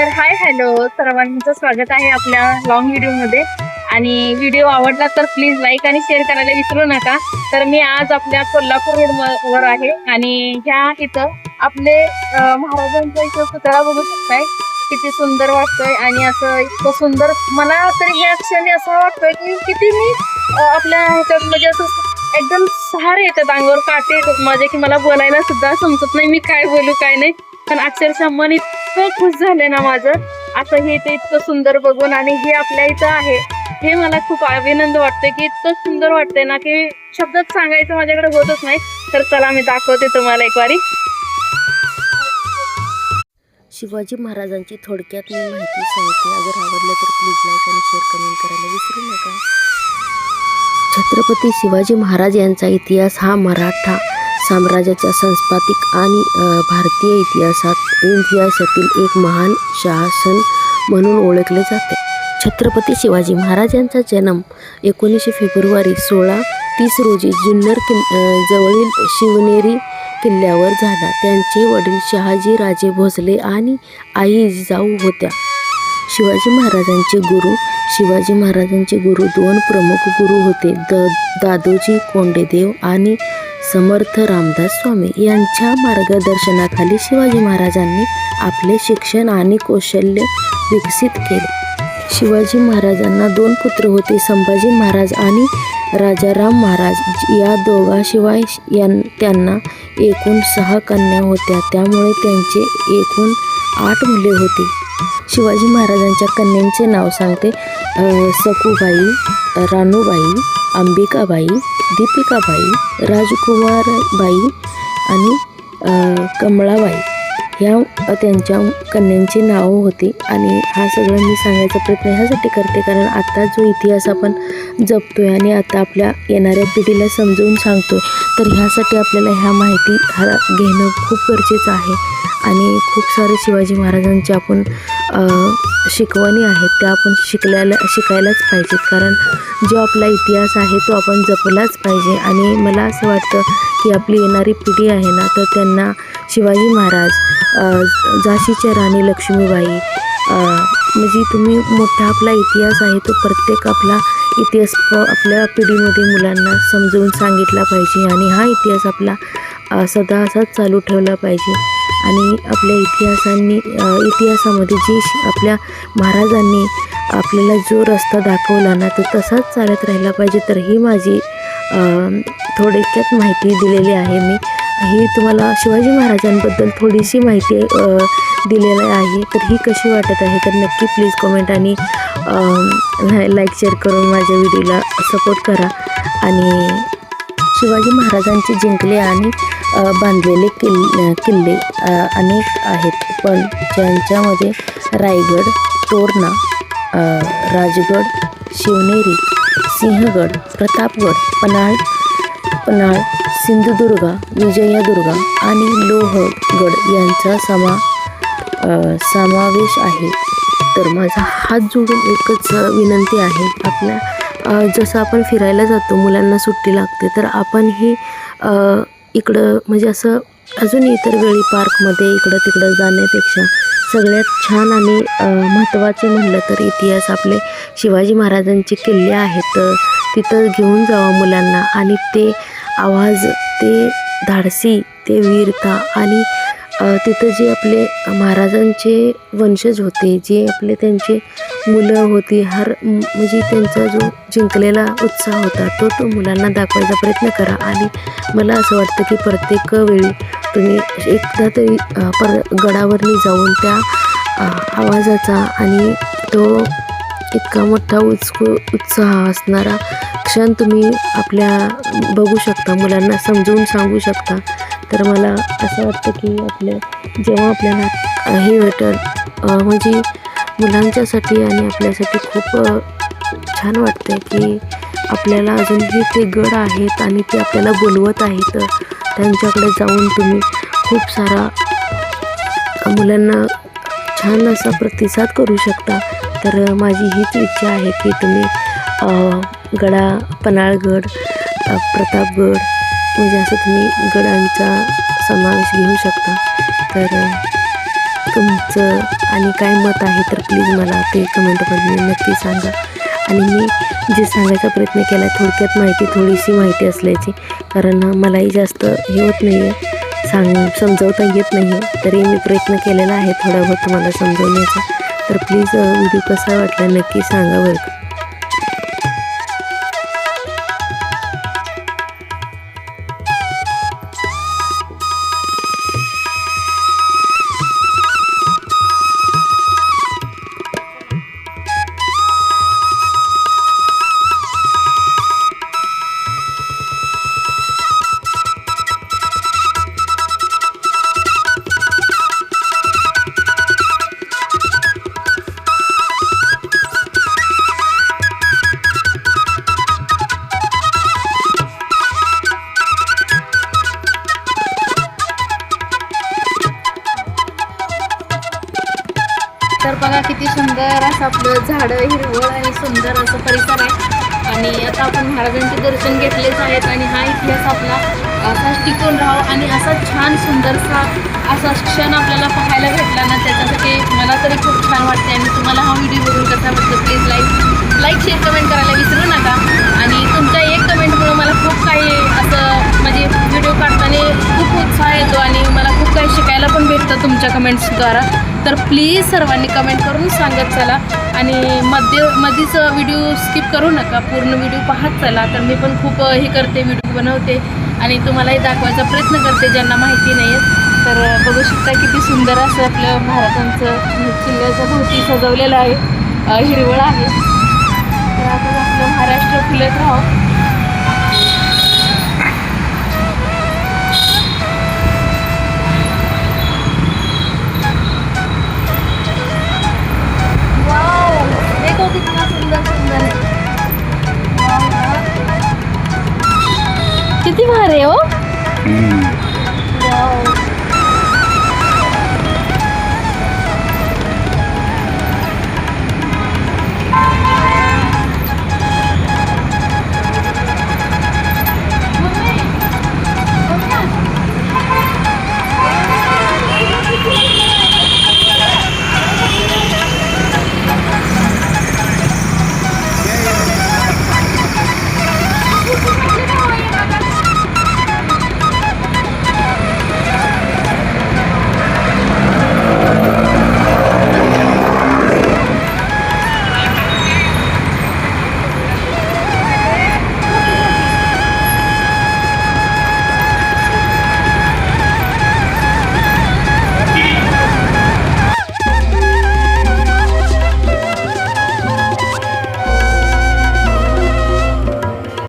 तर hi hello. सर्वांचं स्वागत आहे आपल्या लॉंग व्हिडिओमध्ये आणि व्हिडिओ आवडला तर प्लीज लाईक आणि शेअर करायला विसरू नका. तर मी आज आपल्या कोल्हापूर रोड वर आहे. आणि ह्या इथं आपले महाराजांचा इथं पुतळा बघू शकताय. किती सुंदर वाटतोय. आणि असं इतकं सुंदर मला तरी ह्या क्षणी असं वाटतोय की किती मी आपल्या ह्याच्यात म्हणजे असं एकदम सहार येतात अंगावर काटे येतात माझे की मला बोलायला सुद्धा समजत नाही मी काय बोलू काय नाही. पण अक्षरशः मन इतकं खुश झालंय ना माझं. असं हे ते इतकं सुंदर बघून आणि हे आपल्या इथं आहे. हे मला खूप अभिनंद वाटतंय की इतकं सुंदर वाटतंय ना की शब्दात सांगायचं माझ्याकडे होतच नाही. तर चला मी दाखवते तुम्हाला एक वारी. शिवाजी महाराजांची थोडक्यात मी माहिती सांगते अगर आवडलं तर प्लीज लाईक आणि शेअर कमेंट करायला विसरू नका. छत्रपती शिवाजी महाराज यांचा इतिहास हा मराठा साम्राज्याच्या संस्थापिक आणि भारतीय इतिहासात इतिहासातील एक महान शासन म्हणून ओळखले जाते. छत्रपती शिवाजी महाराज यांचा जन्म एकोणीसशे फेब्रुवारी सोळा तीस रोजी जुन्नर कि जवळील शिवनेरी किल्ल्यावर झाला. त्यांचे वडील शहाजी राजे भोसले आणि आई जिजाऊ होत्या. शिवाजी महाराजांचे गुरु शिवाजी महाराजांचे गुरु दोन प्रमुख गुरु होते. द दादोजी कोंडेदेव आणि समर्थ रामदास स्वामी यांच्या मार्गदर्शनाखाली शिवाजी महाराजांनी आपले शिक्षण आणि कौशल्य विकसित केले. शिवाजी महाराजांना दोन पुत्र होते संभाजी महाराज आणि राजाराम महाराज. या दोघाशिवाय यां त्यांना एकूण सहा कन्या होत्या. त्यामुळे त्यांचे एकूण आठ मुले होती. शिवाजी महाराजांच्या कन्यांचे नाव सांगते सखूबाई रानूबाई अंबिकाबाई दीपिकाबाई राजकुमारबाई आणि कमळाबाई ह्या त्यांच्या कन्यांची नावं होती. आणि हा सगळं मी सांगायचा प्रयत्न ह्यासाठी करते कारण आत्ता जो इतिहास आपण जपतो आहे आणि आता आपल्या येणाऱ्या पिढीला समजवून सांगतो तर ह्यासाठी आपल्याला ह्या माहिती हा घेणं खूप गरजेचं आहे. आणि खूप सारे शिवाजी महाराजांचे आपण शिकवणी आहेत त्या आपण शिकल्याला शिकायलाच पाहिजेत कारण जो आपला इतिहास आहे तो आपण जपलाच पाहिजे. आणि मला असं वाटतं की आपली येणारी पिढी आहे ना तर त्यांना शिवाजी महाराज झाशीच्या राणी लक्ष्मीबाई म्हणजे तुम्ही मोठा आपला इतिहास आहे तो प्रत्येक आपला इतिहास आपल्या पिढीमध्ये मुलांना समजवून सांगितला पाहिजे. आणि हा इतिहास आपला सदा असाच चालू ठेवला पाहिजे. आणि आपल्या इतिहासांनी इतिहासामध्ये जी श- आपल्या महाराजांनी आपल्याला जो रस्ता दाखवला ना तो तसाच चालत राहिला पाहिजे. तर ही माझी थोडक्यात माहिती दिलेली आहे मी. ही तुम्हाला शिवाजी महाराजांबद्दल थोडीशी माहिती दिलेली आहे. तर ही कशी वाटत आहे? तर नक्की प्लीज कमेंट आणि लाईक शेअर करून माझ्या व्हिडिओला सपोर्ट करा. आणि शिवाजी महाराजांचे जिंकले आणि बांधलेले किल् किल्ले अनेक आहेत. पण ज्यांच्यामध्ये रायगड तोरणा राजगड शिवनेरी सिंहगड प्रतापगड पन्हाळ पन्हाळ सिंधुदुर्गा विजयादुर्गा आणि लोहगड यांचा समा समावेश आहे. तर माझा हात जोडून एकच विनंती आहे. आपल्या जसं आपण फिरायला जातो मुलांना सुट्टी लागते तर आपणही इकडं म्हणजे असं अजून इतर वेळी पार्कमध्ये इकडं तिकडं जाण्यापेक्षा सगळ्यात छान आणि महत्त्वाचे म्हणलं तर इतिहास आपले शिवाजी महाराजांचे किल्ले आहेत. तिथं घेऊन जावं मुलांना आणि ते आवाज ते धाडसी ते वीरता आणि तिथं जे आपले महाराजांचे वंशज होते जे आपले त्यांचे मुलं होती हर म्हणजे त्यांचा जो जिंकलेला उत्साह होता तो तो मुलांना दाखवायचा प्रयत्न करा. आणि मला असं वाटतं की प्रत्येक वेळी तुम्ही एकदा तरी पर गडावरनी जाऊन त्या आवाजाचा आणि तो इतका मोठा उत्स्कु उत्साह असणारा क्षण तुम्ही आपल्या बघू शकता मुलांना समजवून सांगू शकता. तर मला असं वाटतं की आपल्या जेव्हा आपल्याला हे भेटल म्हणजे मुलांच्यासाठी आणि आपल्यासाठी खूप छान वाटतं की आपल्याला अजूनही ते गड आहेत आणि ते आपल्याला बोलवत आहेत. त्यांच्याकडे जाऊन तुम्ही खूप सारा मुलांना छान असा प्रतिसाद करू शकता. तर माझी हीच इच्छा आहे की तुम्ही गडा पन्हाळगड प्रतापगड म्हणजे असं तुम्ही गडांचा समावेश घेऊ शकता. तर तुमचं आणि काय मत आहे तर प्लीज मला ते कमेंटमध्ये नक्की सांगा. आणि मी जे सांगायचा प्रयत्न केला थोडक्यात माहिती थोडीशी माहिती असल्याची. कारण मलाही जास्त हे होत नाही आहे सांग समजवता येत नाही आहे तरी मी प्रयत्न केलेला आहे थोडा बहुत तुम्हाला समजवण्याचा. तर प्लीज व्हिडिओ कसा वाटला नक्की सांगा बरं बघा किती सुंदर असं आपलं झाडं हिरवळ आणि सुंदर असं परिसर आहे. आणि आता आपण महाराजांचे दर्शन घेतलेच आहेत आणि हा इतिहास आपला असाच टिकून राहावा आणि असा छान सुंदरसा असा क्षण आपल्याला पाहायला भेटला ना त्याच्यासाठी मला तरी खूप छान वाटते आणि तुम्हाला हा व्हिडिओ बघून कसा वाटतो please like like share comment करायला विसरू नका. आणि तुमच्या एक कमेंटमुळं मला खूप काही असं म्हणजे व्हिडिओ काढताना खूप तुमच्या कमेंट्सद्वारा तर प्लीज सर्वांनी कमेंट करून सांगत चला. आणि मध्य मध्येच व्हिडिओ स्किप करू नका. पूर्ण व्हिडिओ पाहत चला. तर मी पण खूप हे करते व्हिडिओ बनवते. आणि तुम्हालाही दाखवायचा प्रयत्न करते ज्यांना माहिती नाही आहे तर बघू शकता किती सुंदर असं आपलं महाराजांचं किल्ल्याच्या भोवती सजवलेलं आहे. हिरवळ आहे. तर आपण आपलं महाराष्ट्र फुलत राहो. भारी आहे हो.